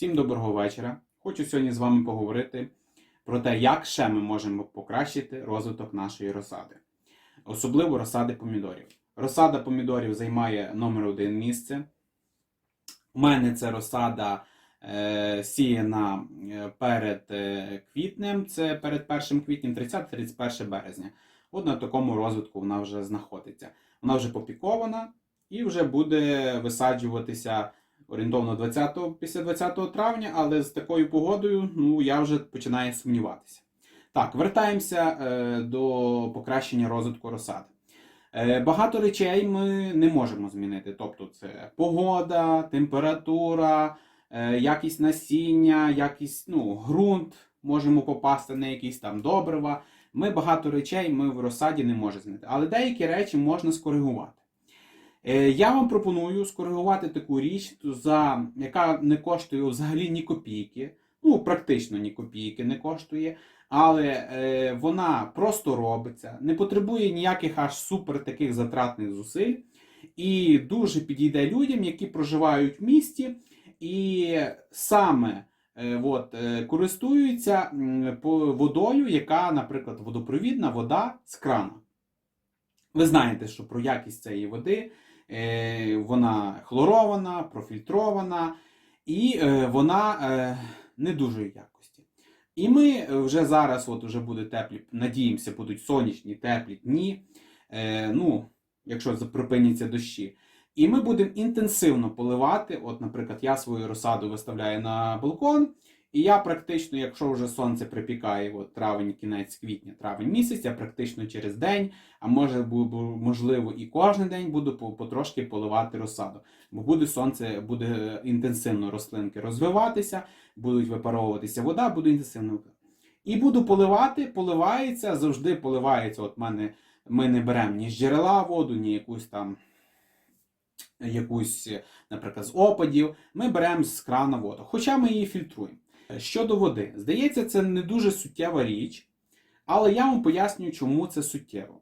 Всім доброго вечора. Хочу сьогодні з вами поговорити про те, як ще ми можемо покращити розвиток нашої розсади, особливо розсади помідорів. Розсада помідорів займає номер один місце. У мене це розсада е, сіяна е, перед е, квітнем, це перед 1 квітнем, 30-31 березня. От на такому розвитку вона вже знаходиться. Вона вже попікована і вже буде висаджуватися орієнтовно 20, після 20 травня, але з такою погодою ну, я вже починаю сумніватися. Так, вертаємося е, до покращення розвитку розсади. Е, багато речей ми не можемо змінити. Тобто, це погода, температура, е, якість насіння, якість, ну, ґрунт, можемо попасти на якісь там добрива. Ми багато речей ми в розсаді не можемо змінити. Але деякі речі можна скоригувати. Е, Я вам пропоную скоригувати таку річ, за, яка не коштує взагалі ні копійки. Ну, практично ні копійки не коштує, але е, вона просто робиться, не потребує ніяких аж супер таких затратних зусиль. І дуже підійде людям, які проживають в місті, і саме е, от, е, користуються водою, яка, наприклад, водопровідна вода з крана. Ви знаєте, що про якість цієї води вона хлорована, профільтрована, і е, вона е, не дуже якості. І ми вже зараз, от вже буде теплі, надіємося, будуть сонячні, теплі дні. Е, ну, якщо припиняться дощі. І ми будемо інтенсивно поливати. От, наприклад, я свою розсаду виставляю на балкон, і я практично, якщо вже сонце припікає, от травень, кінець квітня, травень місяць, я практично через день, а може можливо і кожен день буду потрошки поливати розсаду. Бо буде сонце, буде інтенсивно рослинки розвиватися, будуть випаровуватися вода, буде інтенсивно. І буду поливати, поливається, завжди поливається. От мене ми не беремо ні з джерела воду, ні якусь там якусь, наприклад, з опадів. Ми беремо з крана воду, хоча ми її фільтруємо. Щодо води, здається, це не дуже суттєва річ, але я вам пояснюю, чому це суттєво.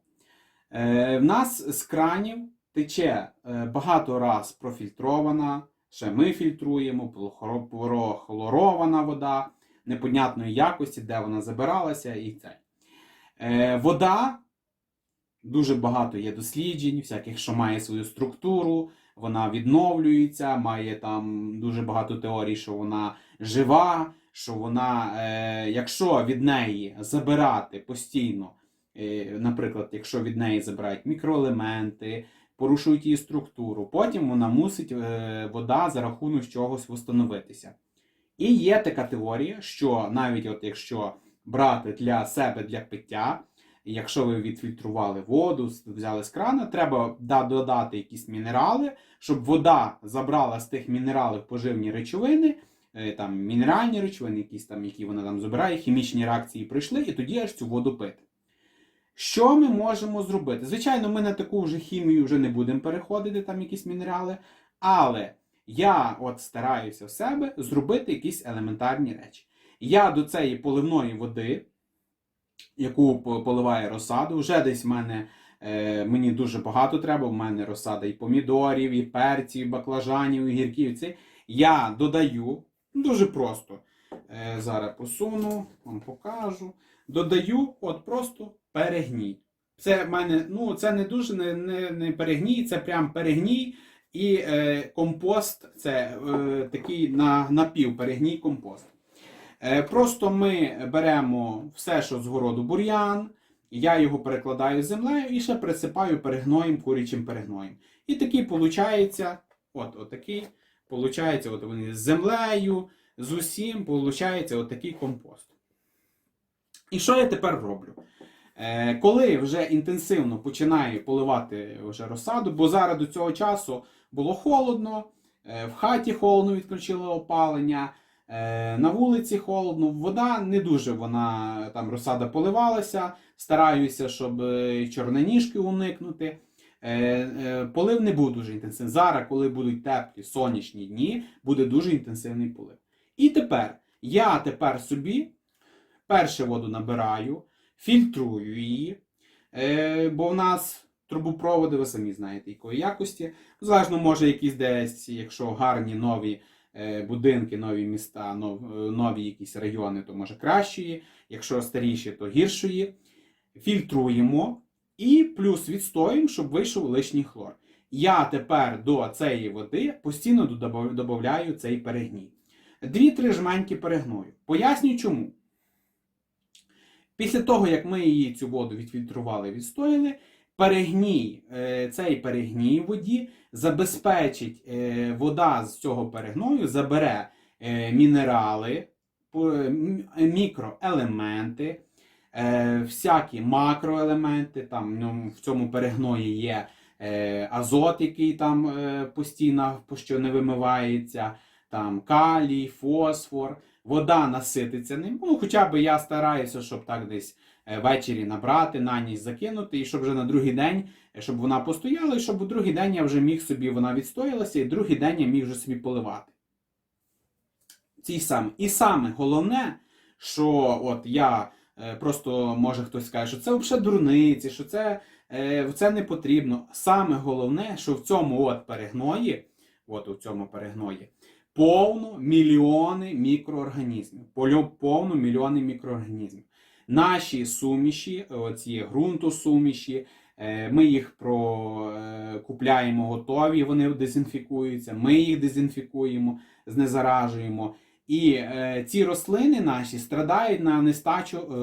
Е, в нас з кранів тече е, багато раз профільтрована, ще ми фільтруємо, прохлоро- хлорована вода, непонятної якості, де вона забиралася і це. Е, вода дуже багато є досліджень, всяких, що має свою структуру, вона відновлюється, має там дуже багато теорій, що вона жива, що вона, е, якщо від неї забирати постійно, е, наприклад, якщо від неї забирають мікроелементи, порушують її структуру, потім вона мусить е, вода за рахунок чогось встановитися. І є така теорія, що навіть от якщо брати для себе для пиття, якщо ви відфільтрували воду, взяли з крана, треба додати якісь мінерали, щоб вода забрала з тих мінералів поживні речовини, там мінеральні речовини, якісь там, які вона там забирає, хімічні реакції пройшли, і тоді аж цю воду пити. Що ми можемо зробити? Звичайно, ми на таку вже хімію вже не будемо переходити, там якісь мінерали, але я от стараюся в себе зробити якісь елементарні речі. Я до цієї поливної води, яку поливає розсаду, вже десь в мене е, мені дуже багато треба. У мене розсада і помідорів, і перців, і баклажанів, і гірків. я додаю дуже просто. Е, зараз посуну, вам покажу. Додаю от просто перегній. Це в мене, ну, це не дуже не, не, не перегній, це прям перегній. І е, компост це е, такий на, напівперегній компост. Е, просто ми беремо все, що з городу бур'ян, я його перекладаю землею і ще присипаю перегноєм, курячим перегноєм. І такий виходить, от, от такий, получається, от вони з землею, з усім, виходить от такий компост. І що я тепер роблю? Е, коли вже інтенсивно починаю поливати вже розсаду, бо зараз до цього часу було холодно, е, в хаті холодно відключили опалення, е, на вулиці холодно, вода не дуже вона там розсада поливалася. Стараюся, щоб е, чорноніжки уникнути. Е, е, Полив не був дуже інтенсивний. Зараз, коли будуть теплі сонячні дні, буде дуже інтенсивний полив. І тепер я тепер собі перше воду набираю, фільтрую її, е, бо в нас трубопроводи, ви самі знаєте, якої якості. Залежно, може, якісь десь, якщо гарні нові будинки, нові міста, нов- нові якісь райони, то може кращої, якщо старіші, то гіршої. Фільтруємо і плюс відстоюємо, щоб вийшов лишній хлор. Я тепер до цієї води постійно додаю цей перегній. Дві-три жменьки перегною. Пояснюю чому. Після того, як ми її цю воду відфільтрували, відстояли, перегній, е, цей перегній воді забезпечить е, вода з цього перегною, забере е, мінерали, мікроелементи, е, всякі макроелементи. Там ну, в цьому перегної є е, азот, який там е, постійно що не вимивається, там калій, фосфор вода насититься ним. Ну, хоча б я стараюся, щоб так десь е, ввечері набрати, на ніч закинути, і щоб вже на другий день, е, щоб вона постояла, і щоб у другий день я вже міг собі, вона відстоялася, і другий день я міг вже собі поливати. Цій саме. І саме головне, що от я просто, може хтось скаже, що це взагалі дурниці, що це, е, це не потрібно. Саме головне, що в цьому от перегної, от у цьому перегної, повно мільйони мікроорганізмів. Повно мільйони мікроорганізмів. Наші суміші, оці ґрунтосуміші, е, ми їх про, е, купляємо готові, вони дезінфікуються, ми їх дезінфікуємо, знезаражуємо. І е, ці рослини наші страдають на нестачу е,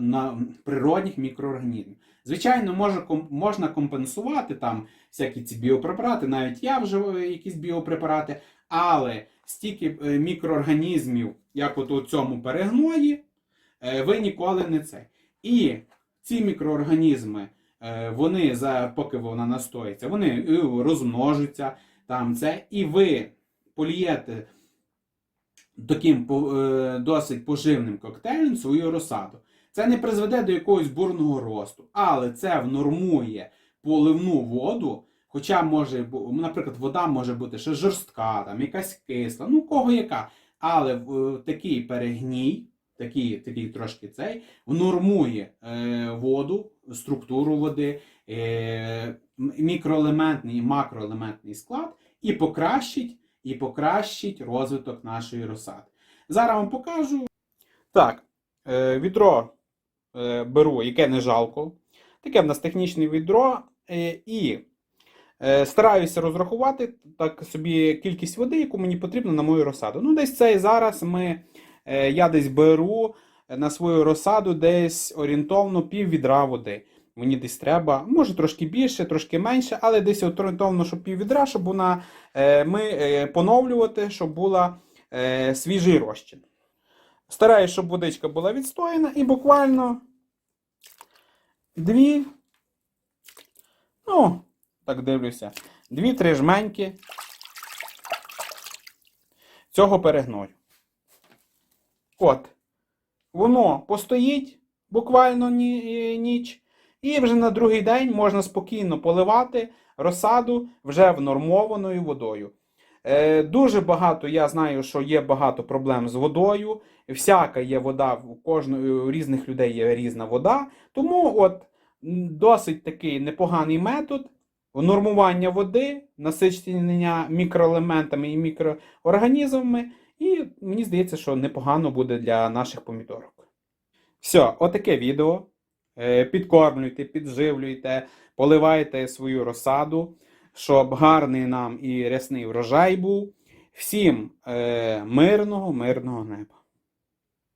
на природних мікроорганізмів. Звичайно, може, можна компенсувати там всякі ці біопрепарати, навіть я вживаю якісь біопрепарати, але стільки е, мікроорганізмів, як от у цьому перегної, е, ви ніколи не це. І ці мікроорганізми, е, вони за поки вона настоїться, вони е, розмножаться там це, і ви полієте таким е, досить поживним коктейлем свою розсаду. Це не призведе до якогось бурного росту, але це внормує поливну воду. Хоча може, наприклад, вода може бути ще жорстка, там якась кисла, ну кого яка. Але такий перегній, такий, такий трошки цей, внормує е, воду, структуру води, е, мікроелементний і макроелементний склад і покращить, і покращить розвиток нашої розсади. Зараз вам покажу. Так, е, відро е, беру, яке не жалко. Таке в нас технічне відро. Е, і стараюся розрахувати так собі кількість води, яку мені потрібно на мою розсаду. Ну, десь цей зараз ми, я десь беру на свою розсаду десь орієнтовно пів відра води. Мені десь треба, може трошки більше, трошки менше, але десь орієнтовно, щоб пів відра, щоб вона е, ми е, поновлювати, щоб була е, свіжий розчин. Стараюсь, щоб водичка була відстояна і буквально дві, ну, так дивлюся, дві-три жменьки цього перегною. От. Воно постоїть буквально ні- ніч, і вже на другий день можна спокійно поливати розсаду вже внормованою водою. Е, дуже багато, я знаю, що є багато проблем з водою. Всяка є вода, у кожної у різних людей є різна вода. Тому от досить такий непоганий метод нормування води, насичення мікроелементами і мікроорганізмами. І мені здається, що непогано буде для наших помідорок. Все, отаке відео. Е, Підкормлюйте, підживлюйте, поливайте свою розсаду, щоб гарний нам і рясний врожай був. Всім е, мирного, мирного неба.